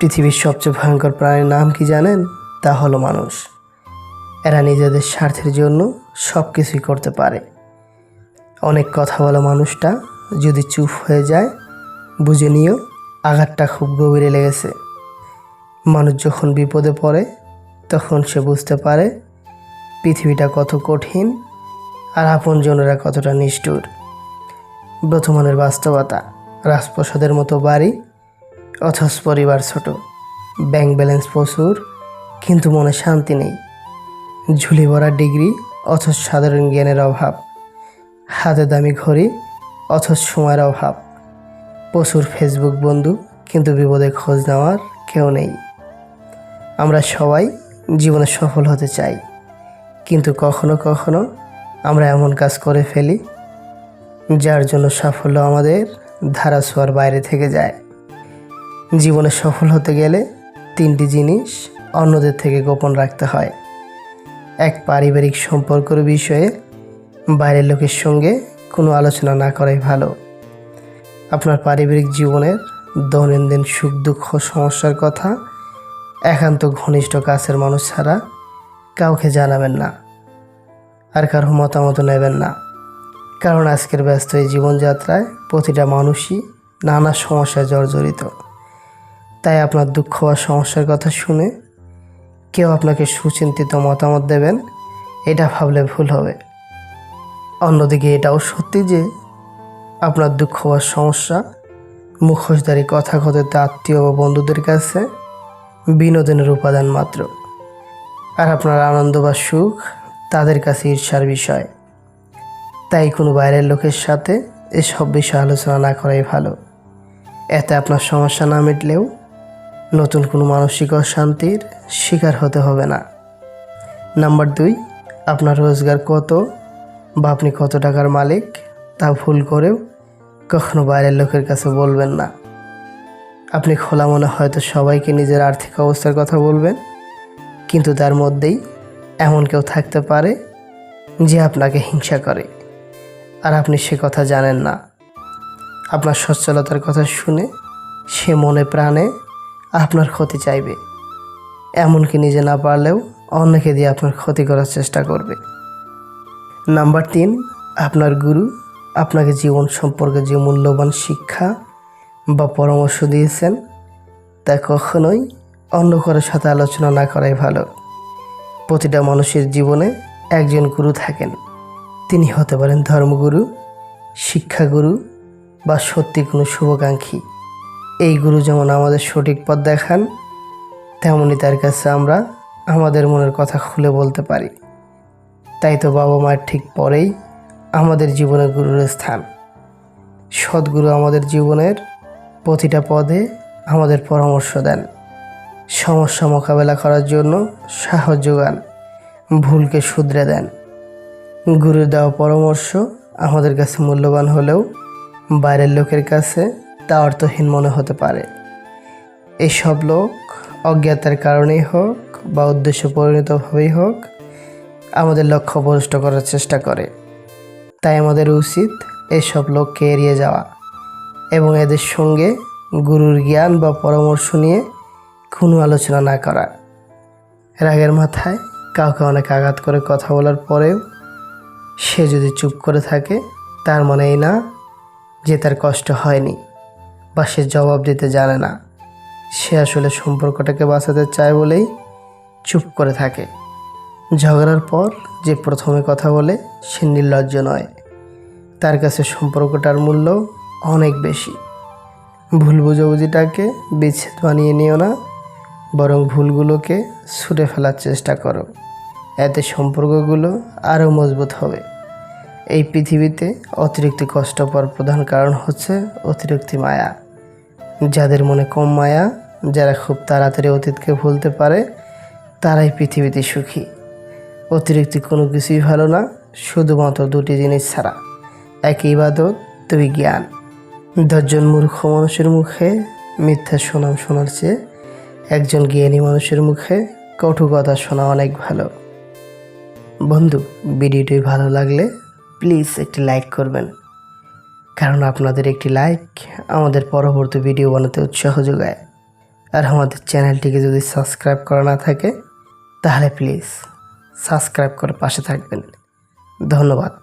পৃথিবীর সবচেয়ে ভয়ঙ্কর প্রাণীর নাম কি জানেন? তা হলো মানুষ। এরা নিজেদের স্বার্থের জন্য সব কিছুই করতে পারে। অনেক কথা বলা মানুষটা, যদি চুপ হয়ে যায়, বুঝে নিও আঘাতটা খুব গভীরে লেগেছে। মানুষ যখন বিপদে পড়ে, তখন সে বুঝতে পারে পৃথিবীটা কত কঠিন আর আপনজনেরা কতটা নিষ্ঠুর। বর্তমানের বাস্তবতা, রাজপ্রসাদের মতো বাড়ি অথচ পরিবার ছোট। ব্যাংক ব্যালেন্স প্রচুর, কিন্তু মনে শান্তি নেই। ঝুলি ভরা ডিগ্রি, অথচ সাধারণ জ্ঞানের অভাব। হাতে দামি ঘড়ি, অথচ সময়ের অভাব। প্রচুর ফেসবুক বন্ধু, কিন্তু বিপদে খোঁজ নেওয়ার কেউ নেই। আমরা সবাই জীবনে সফল হতে চাই, কিন্তু কখনো কখনো আমরা এমন কাজ করে ফেলি, যার জন্য সাফল্য আমাদের ধারা ছোঁয়ার বাইরে থেকে যায়। জীবনে সফল হতে গেলে তিনটি জিনিস অন্যদের থেকে গোপন রাখতে হয়। এক, পারিবারিক সম্পর্কের বিষয়ে বাইরের লোকের সঙ্গে কোনো আলোচনা না করাই ভালো। আপনার পারিবারিক জীবনের দৈনন্দিন সুখ, দুঃখ, সমস্যার কথা একান্ত ঘনিষ্ঠ কাছের মানুষ ছাড়া কাউকে জানাবেন না আর কারও মতামত নেবেন না। কারণ আজকের ব্যস্ত এই জীবনযাত্রায় প্রতিটা মানুষই নানা সমস্যায় জর্জরিত। তাই আপনার দুঃখ বা সমস্যার কথা শুনে কেউ আপনাকে সুচিন্তিত মতামত দেবেন, এটা ভাবলে ভুল হবে। অন্যদিকে এটাও সত্যি যে আপনার দুঃখ বা সমস্যা মুখোশধারী কথা কথিত আত্মীয় বা বন্ধুদের কাছে বিনোদনের উপাদান মাত্র। আর আপনার আনন্দ বা সুখ তাদের কাছে ঈর্ষার বিষয়। তাই কোনো বাইরের লোকের সাথে এসব বিষয়ে আলোচনা না করাই ভালো। এতে আপনার সমস্যা না মিটলেও নতুন কোনো মানসিক অশান্তির শিকার হতে হবে না। নাম্বার দুই, আপনার রোজগার কত বা আপনি কত টাকার মালিক তা ভুল করেও কখনো বাইরের লোকের কাছে বলবেন না। আপনি খোলা মনে হয়তো সবাইকে নিজের আর্থিক অবস্থার কথা বলবেন, কিন্তু তার মধ্যেই এমন কেউ থাকতে পারে যে আপনাকে হিংসা করে। আর আপনি সে কথা জানেন না। আপনার সচ্ছলতার কথা শুনে সে মনে প্রাণে আপনার ক্ষতি চাইবে। এমনকি নিজে না পারলেও অন্যকে দিয়ে আপনার ক্ষতি করার চেষ্টা করবে। নাম্বার তিন, আপনার গুরু আপনাকে জীবন সম্পর্কে যে মূল্যবান শিক্ষা বা পরামর্শ দিয়েছেন, তা কখনোই অন্য কারোর সাথে আলোচনা না করাই ভালো। প্রতিটা মানুষের জীবনে একজন গুরু থাকেন। তিনি হতে পারেন ধর্মগুরু, শিক্ষাগুরু বা সত্যি কোনো শুভাকাঙ্ক্ষী। এই গুরু যেমন আমাদের সঠিক পথ দেখান, তেমনই তার কাছে আমরা আমাদের মনের কথা খুলে বলতে পারি। তাই তো বাবা মায়ের ঠিক পরেই আমাদের জীবনে গুরুর স্থান। সদ্গুরু আমাদের জীবনের প্রতিটা পদে আমাদের পরামর্শ দেন। সমস্যা মোকাবেলা করার জন্য সাহস যোগান, ভুলকে শুধরে দেন। গুরুর দেওয়া পরামর্শ আমাদের কাছে মূল্যবান হলেও বাইরের লোকের কাছে তা অর্থহীন মনে হতে পারে। এসব লোক অজ্ঞাতার কারণেই হোক বা উদ্দেশ্য পরিণতভাবেই হোক, আমাদের লক্ষ্য ভ্রষ্ট করার চেষ্টা করে। তাই আমাদের উচিত এসব লোককে এড়িয়ে যাওয়া এবং এদের সঙ্গে গুরুর জ্ঞান বা পরামর্শ নিয়ে কোনো আলোচনা না করা। রাগের মাথায় কাউকে অনেক আঘাত করে কথা বলার পরেও সে যদি চুপ করে থাকে, তার মানে এই না যে তার কষ্ট হয়নি। বা সে জবাব দিতে জানে না। সে আসলে সম্পর্কটাকে বাঁচাতে চায় বলেই চুপ করে থাকে। ঝগড়ার পর যে প্রথমে কথা বলে, সে নির্লজ্জ নয়। তার কাছে সম্পর্কটার মূল্য অনেক বেশি। ভুল বুঝাবুঝিটাকে বিচ্ছেদ বানিয়ে নিও না, বরং ভুলগুলোকে ছুটে ফেলার চেষ্টা করো। এতে সম্পর্কগুলো আরও মজবুত হবে। এই পৃথিবীতে অতিরিক্ত কষ্ট পাওয়ার প্রধান কারণ হচ্ছে অতিরিক্ত মায়া। যাদের মনে কম মায়া, যারা খুব তাড়াতাড়ি অতীতকে ভুলতে পারে, তারাই পৃথিবীতে সুখী। অতিরিক্ত কোনো কিছুই ভালো না, শুধুমাত্র দুটি জিনিস ছাড়া। এক ইবাদত, দুই জ্ঞান। দশজন মূর্খ মানুষের মুখে মিথ্যা সুনাম শোনার চেয়ে একজন জ্ঞানী মানুষের মুখে কটু কথা শোনা অনেক ভালো। বন্ধু, ভিডিওটি ভালো লাগলে প্লিজ একটি লাইক করবেন। কারণ আপনাদের একটি লাইক আমাদের পরবর্তী ভিডিও বানাতে উৎসাহ যোগায়। আর আমাদের চ্যানেলটিকে যদি সাবস্ক্রাইব করা না থাকে, তাহলে প্লিজ সাবস্ক্রাইব করে পাশে থাকবেন। ধন্যবাদ।